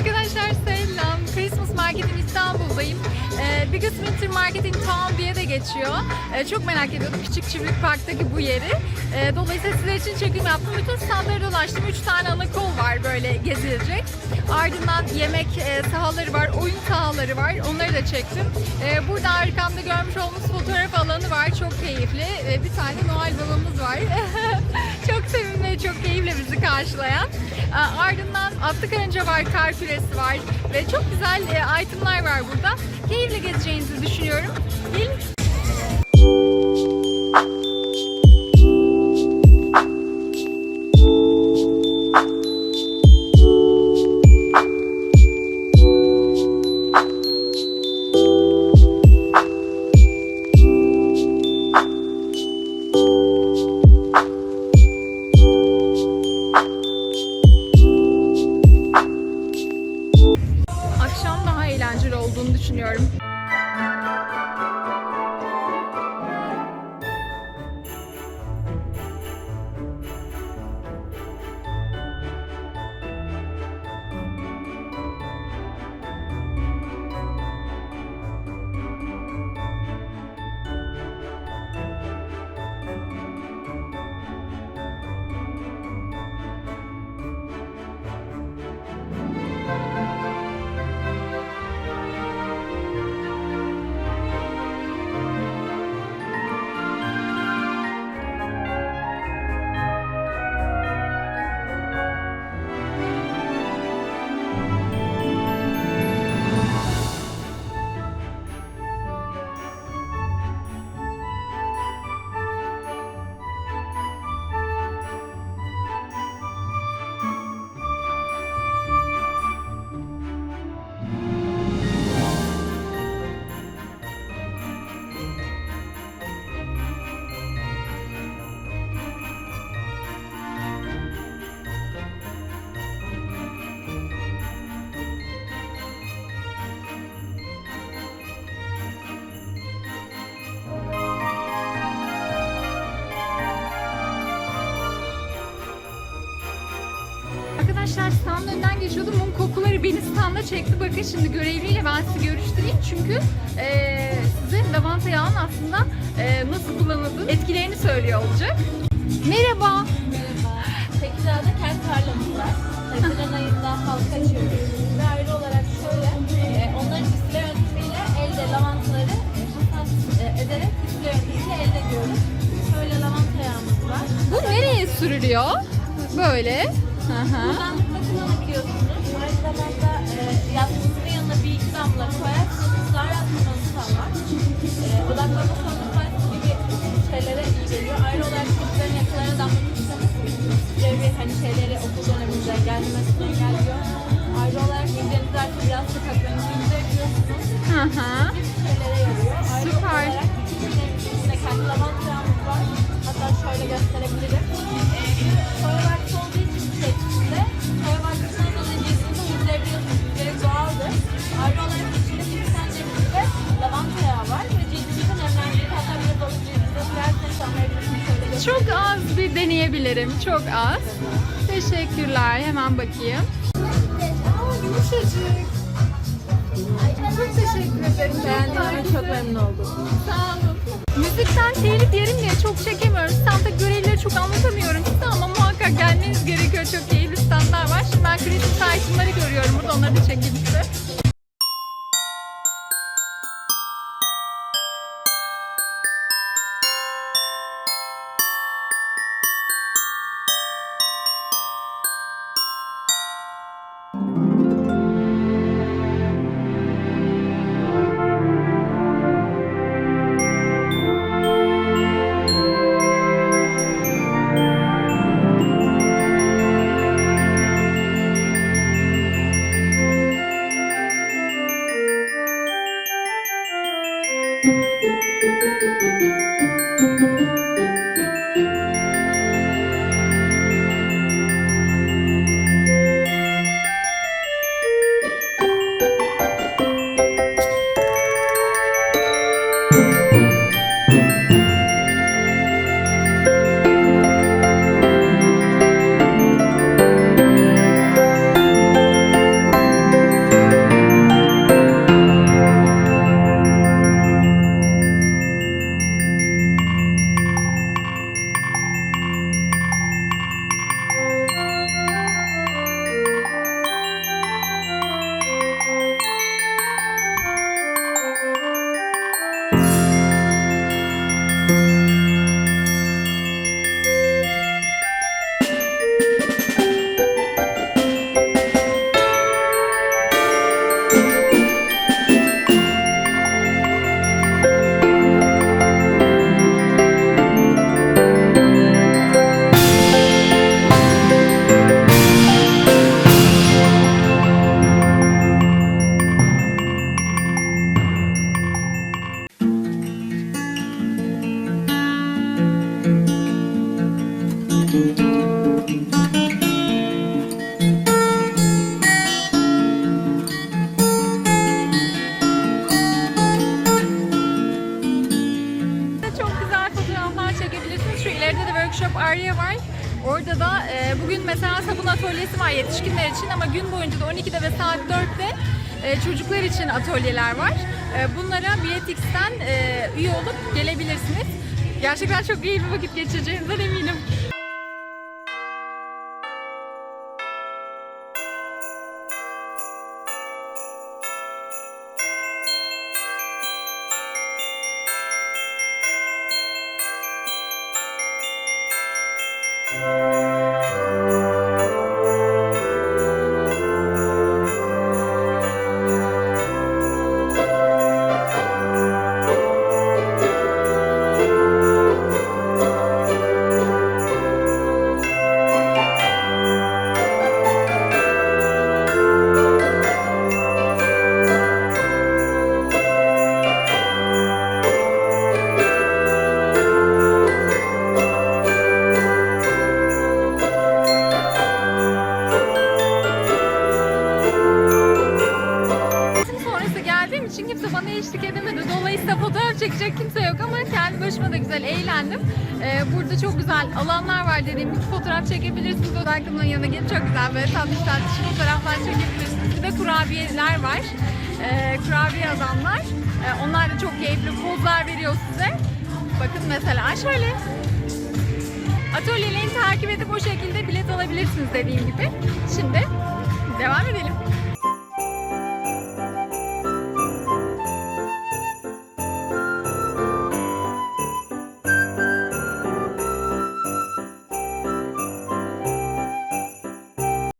Arkadaşlar selam. Christmas Market'in İstanbul'dayım. Ee, Biggest Winter Market'in Town diye geçiyor. Ee, çok merak ediyordum Küçük Çiftlik Park'taki bu yeri. Ee, dolayısıyla sizler için çekim yaptım. Bütün standları dolaştım. 3 tane ana kol var böyle gezilecek. Ardından yemek e, sahaları var, oyun sahaları var. Onları da çektim. Ee, burada arkamda görmüş olduğunuz fotoğraf alanı var. Çok keyifli. Ee, bir tane Noel babamız var. çok sevimli, çok keyifle bizi karşılayan. Ee, Ardından atlı karınca var, kar küresi var ve çok güzel e, itemlar var burada. Keyifle gezeceğinizi düşünüyorum. Gelin. Düşünüyorum. Arkadaşlar standın önünden geçiyordum. Mum kokuları beni standa çekti. Bakın şimdi görevliyle ben sizi görüştüreyim. Çünkü eee size lavanta yağının aslında eee, nasıl kullanıldığını etkilerini söylüyor olacak. Merhaba. Merhaba. Tekirdağ'da kent tarlamız var. Haziran ayında halka açıyoruz. Ve ayrı olarak şöyle, e, onların disile yöntemiyle elde lavantaları e, hasat e, ederek disile yöntemiyle elde ediyoruz. Şöyle lavanta yağımız var. Bu nereye sürülüyor? Böyle. Hı hı. Kullandıkla kullanabiliyorsunuz. Aynı zamanda e, yastığınızın yanına bir iki damla koyarsanız daha rahat kullanımı sağlar. E, odaklama sonrası gibi şeylere iyi geliyor. Ayrı olarak çocukların yakalarına damlatırsanız bir hani şeyleri okul döneminde gelmesini engelliyor. Ayrı olarak mideniz artık biraz sıkaklarınızı indirebiliyorsunuz. Hı hı. Şeylere yarıyor. Ayrı Süper. olarak içinde kendi lavanta var. Hatta şöyle gösterebilirim. E, bir deneyebilirim. Çok az. Teşekkürler. Hemen bakayım. Aa, yumuşacık. Çok teşekkür ederim. Beğendiğime çok memnun oldum. Sağ olun. Müzikten telif yerim diye çok çekemiyorum. Standta görevleri çok anlatamıyorum size ama muhakkak gelmeniz gerekiyor. Çok keyifli standlar var. Şimdi ben Christmas itemları görüyorum burada. Onları da çekeyim size. Atölyesi var yetişkinler için ama gün boyunca da 12'de ve saat 4'te e, çocuklar için atölyeler var. E, bunlara Biletix'ten e, üye olup gelebilirsiniz. Gerçekten çok iyi bir vakit geçireceğinizden eminim. İçin kimse bana eşlik edemedi. Dolayısıyla fotoğraf çekecek kimse yok ama kendi başıma da güzel eğlendim. Ee, burada çok güzel alanlar var dediğim gibi fotoğraf çekebilirsiniz. O arkamın yanına gelip çok güzel böyle tatlış tatlış fotoğraflar çekebilirsiniz. Bir de kurabiyeler var. Ee, kurabiye adamlar. Ee, onlar da çok keyifli pozlar veriyor size. Bakın mesela şöyle. Atölyelerini takip edip o şekilde bilet alabilirsiniz dediğim gibi. Şimdi.